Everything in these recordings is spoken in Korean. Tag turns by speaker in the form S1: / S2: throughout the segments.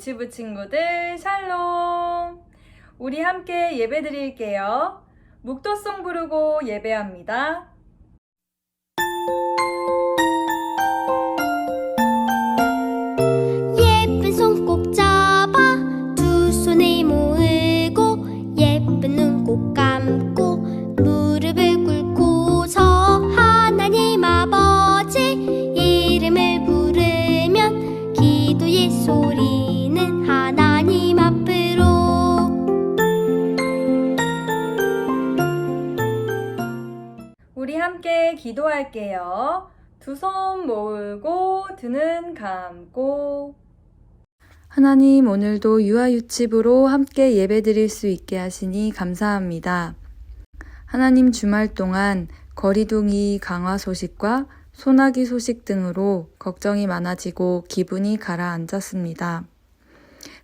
S1: 유치부 친구들 샬롬! 우리 함께 예배 드릴게요. 묵도송 부르고 예배합니다 기도할게요 두 손 모으고 두눈 감고 하나님 오늘도 유아 유치부로 함께 예배 드릴 수 있게 하시니 감사합니다. 하나님 주말 동안 거리둥이 강화 소식과 소나기 소식 등으로 걱정이 많아지고 기분이 가라앉았습니다.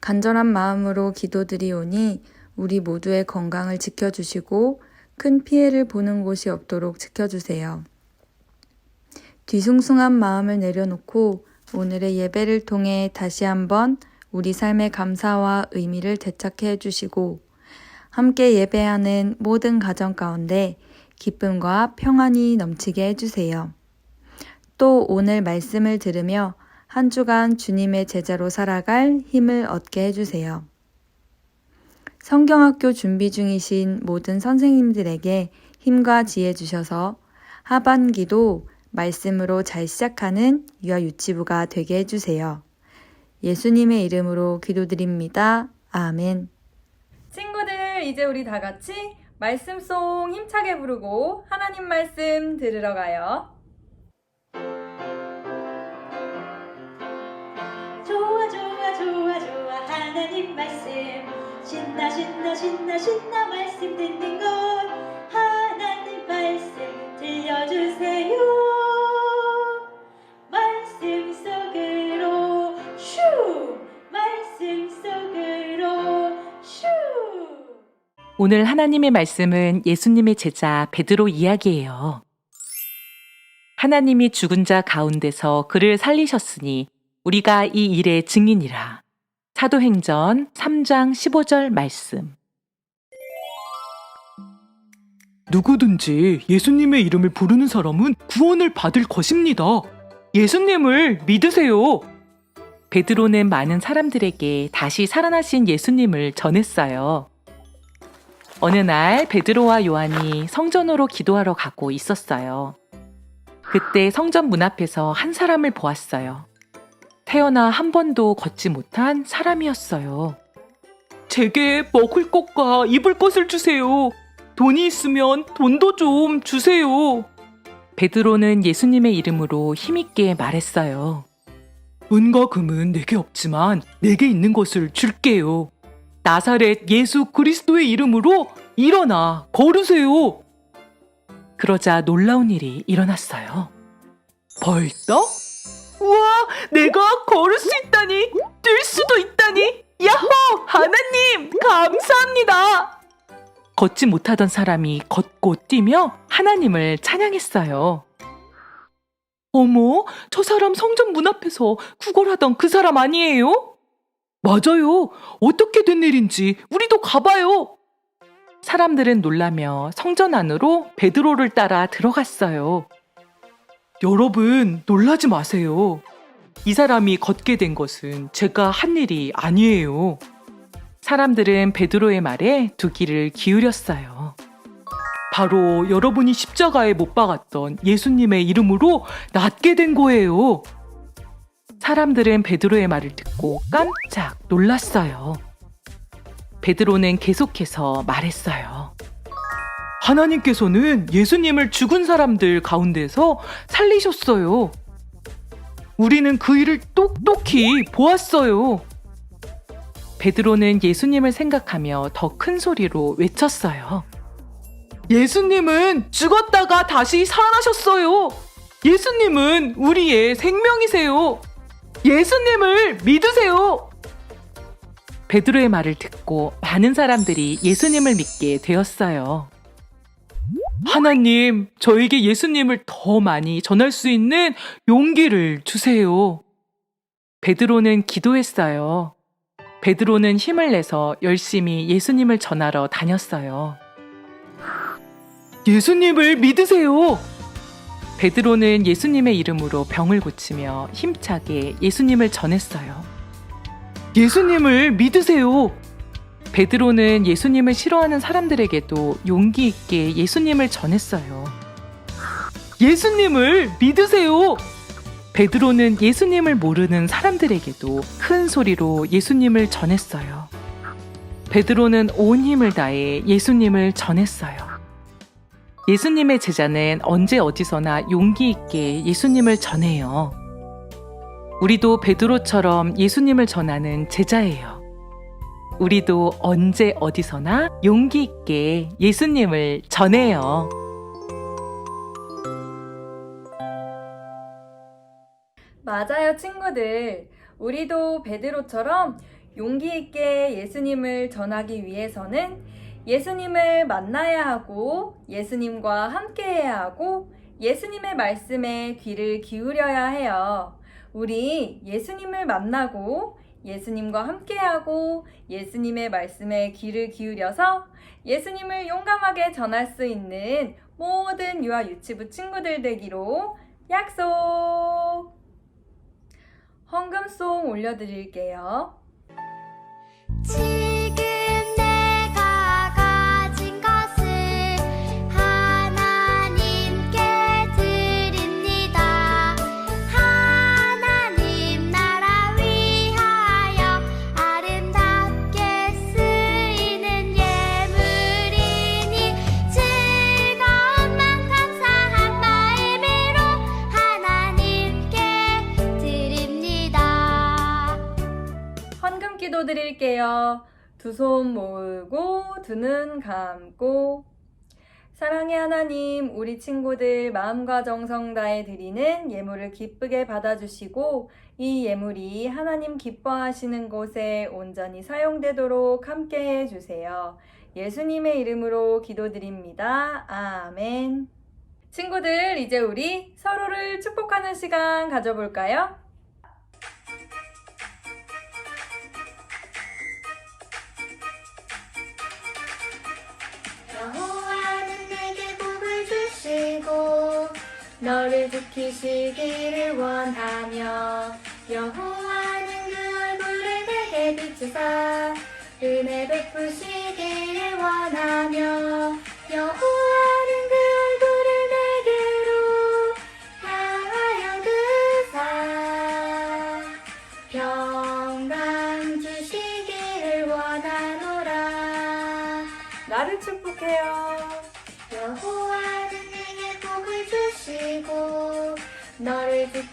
S1: 간절한 마음으로 기도드리오니 우리 모두의 건강을 지켜주시고 큰 피해를 보는 곳이 없도록 지켜주세요. 뒤숭숭한 마음을 내려놓고 오늘의 예배를 통해 다시 한번 우리 삶의 감사와 의미를 되찾게 해주시고 함께 예배하는 모든 가정 가운데 기쁨과 평안이 넘치게 해주세요. 또 오늘 말씀을 들으며 한 주간 주님의 제자로 살아갈 힘을 얻게 해주세요. 성경학교 준비 중이신 모든 선생님들에게 힘과 지혜 주셔서 하반기도 말씀으로 잘 시작하는 유아 유치부가 되게 해주세요. 예수님의 이름으로 기도드립니다. 아멘. 친구들, 이제 우리 다 같이 말씀송 힘차게 부르고 하나님 말씀 들으러 가요.
S2: 좋아 좋아 좋아 좋아 하나님 말씀 신나 신나 신나 신나 말씀 듣는 것 하나님 말씀 들려주세요
S3: 오늘 하나님의 말씀은 예수님의 제자 베드로 이야기예요. 하나님이 죽은 자 가운데서 그를 살리셨으니 우리가 이 일의 증인이라. 사도행전 3장 15절 말씀.
S4: 누구든지 예수님의 이름을 부르는 사람은 구원을 받을 것입니다. 예수님을 믿으세요.
S3: 베드로는 많은 사람들에게 다시 살아나신 예수님을 전했어요. 어느 날 베드로와 요한이 성전으로 기도하러 가고 있었어요. 그때 성전 문 앞에서 한 사람을 보았어요. 태어나 한 번도 걷지 못한 사람이었어요.
S4: 제게 먹을 것과 입을 것을 주세요. 돈이 있으면 돈도 좀 주세요.
S3: 베드로는 예수님의 이름으로 힘있게 말했어요.
S4: 은과 금은 내게 없지만 내게 있는 것을 줄게요. 나사렛 예수 그리스도의 이름으로 일어나, 걸으세요.
S3: 그러자 놀라운 일이 일어났어요.
S4: 벌떡? 우와, 내가 걸을 수 있다니, 뛸 수도 있다니. 야호, 하나님, 감사합니다.
S3: 걷지 못하던 사람이 걷고 뛰며 하나님을 찬양했어요.
S4: 어머, 저 사람 성전 문 앞에서 구걸하던 그 사람 아니에요? 맞아요. 어떻게 된 일인지 우리도 가봐요.
S3: 사람들은 놀라며 성전 안으로 베드로를 따라 들어갔어요.
S4: 여러분, 놀라지 마세요. 이 사람이 걷게 된 것은 제가 한 일이 아니에요.
S3: 사람들은 베드로의 말에 두 귀를 기울였어요.
S4: 바로 여러분이 십자가에 못 박았던 예수님의 이름으로 낫게 된 거예요.
S3: 사람들은 베드로의 말을 듣고 깜짝 놀랐어요. 베드로는 계속해서 말했어요.
S4: 하나님께서는 예수님을 죽은 사람들 가운데서 살리셨어요. 우리는 그 일을 똑똑히 보았어요.
S3: 베드로는 예수님을 생각하며 더 큰 소리로 외쳤어요.
S4: 예수님은 죽었다가 다시 살아나셨어요. 예수님은 우리의 생명이세요. 예수님을 믿으세요.
S3: 베드로의 말을 듣고 많은 사람들이 예수님을 믿게 되었어요.
S4: 하나님, 저에게 예수님을 더 많이 전할 수 있는 용기를 주세요.
S3: 베드로는 기도했어요. 베드로는 힘을 내서 열심히 예수님을 전하러 다녔어요.
S4: 예수님을 믿으세요.
S3: 베드로는 예수님의 이름으로 병을 고치며 힘차게 예수님을 전했어요.
S4: 예수님을 믿으세요.
S3: 베드로는 예수님을 싫어하는 사람들에게도 용기 있게 예수님을 전했어요.
S4: 예수님을 믿으세요.
S3: 베드로는 예수님을 모르는 사람들에게도 큰 소리로 예수님을 전했어요. 베드로는 온 힘을 다해 예수님을 전했어요. 예수님의 제자는 언제 어디서나 용기 있게 예수님을 전해요. 우리도 베드로처럼 예수님을 전하는 제자예요. 우리도 언제 어디서나 용기 있게 예수님을 전해요.
S5: 맞아요, 친구들. 우리도 베드로처럼 용기 있게 예수님을 전하기 위해서는 예수님을 만나야 하고 예수님과 함께 해야 하고 예수님의 말씀에 귀를 기울여야 해요. 우리 예수님을 만나고 예수님과 함께하고 예수님의 말씀에 귀를 기울여서 예수님을 용감하게 전할 수 있는 모든 유아 유치부 친구들 되기로 약속! 헌금송 올려드릴게요. 드릴게요. 두손 모으고 두 눈 감고 사랑의 하나님, 우리 친구들 마음과 정성 다해 드리는 예물을 기쁘게 받아주시고 이 예물이 하나님 기뻐하시는 곳에 온전히 사용되도록 함께 해주세요. 예수님의 이름으로 기도드립니다. 아멘. 친구들, 이제 우리 서로를 축복하는 시간 가져볼까요?
S1: 너를 지키시기를 원하며 여호와는 그 얼굴을 내게 비추사 은혜 베푸시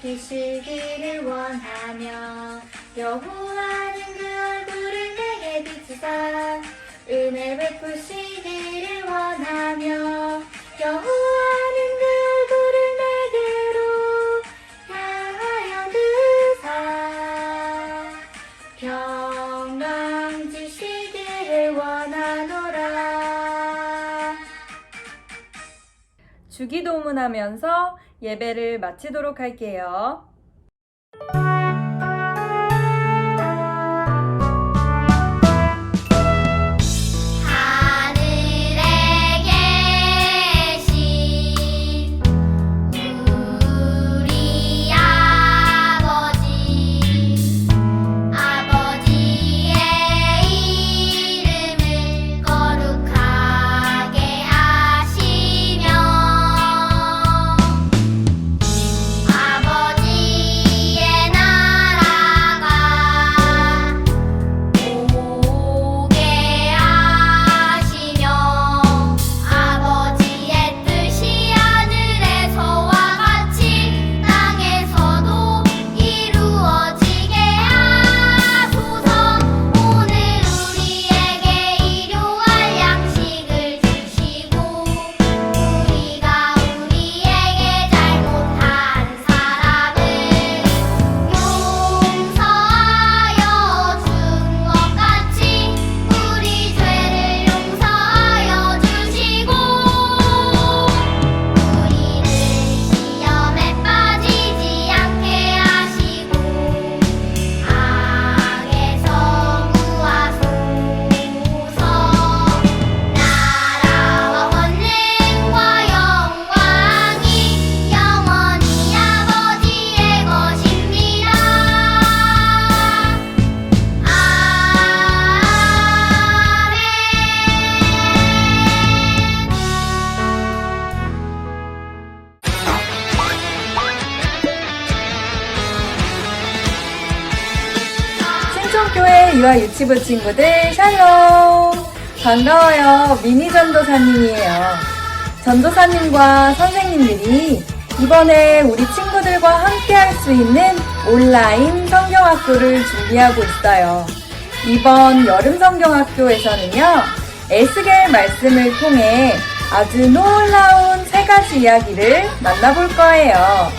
S1: 비시기를 원하며 여호와는 그 얼굴을 내게 비추사 은혜 베푸시기를 원하며 여호와는 그 얼굴을 내게로 향하여 드사 평강 주시기를 원하노라.
S6: 주기도문하면서 예배를 마치도록 할게요. 신촌교회 유아 유치부 친구들 샬롬! 반가워요. 미니 전도사님이에요. 전도사님과 선생님들이 이번에 우리 친구들과 함께 할 수 있는 온라인 성경학교를 준비하고 있어요. 이번 여름 성경학교에서는요, 에스겔 말씀을 통해 아주 놀라운 세 가지 이야기를 만나볼 거예요.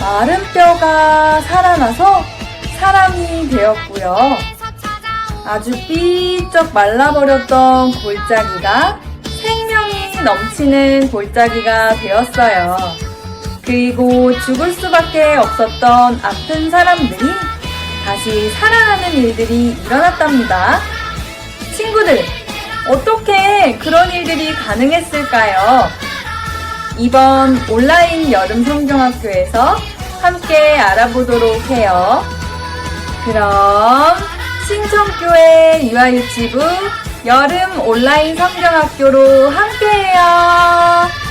S6: 마른 뼈가 살아나서 사람이 되었고요. 아주 삐쩍 말라버렸던 골짜기가 생명이 넘치는 골짜기가 되었어요. 그리고 죽을 수밖에 없었던 아픈 사람들이 다시 살아나는 일들이 일어났답니다. 친구들, 어떻게 그런 일들이 가능했을까요? 이번 온라인 여름 성경학교에서 함께 알아보도록 해요. 그럼 신청교회 유아유치부 여름 온라인 성경학교로 함께해요.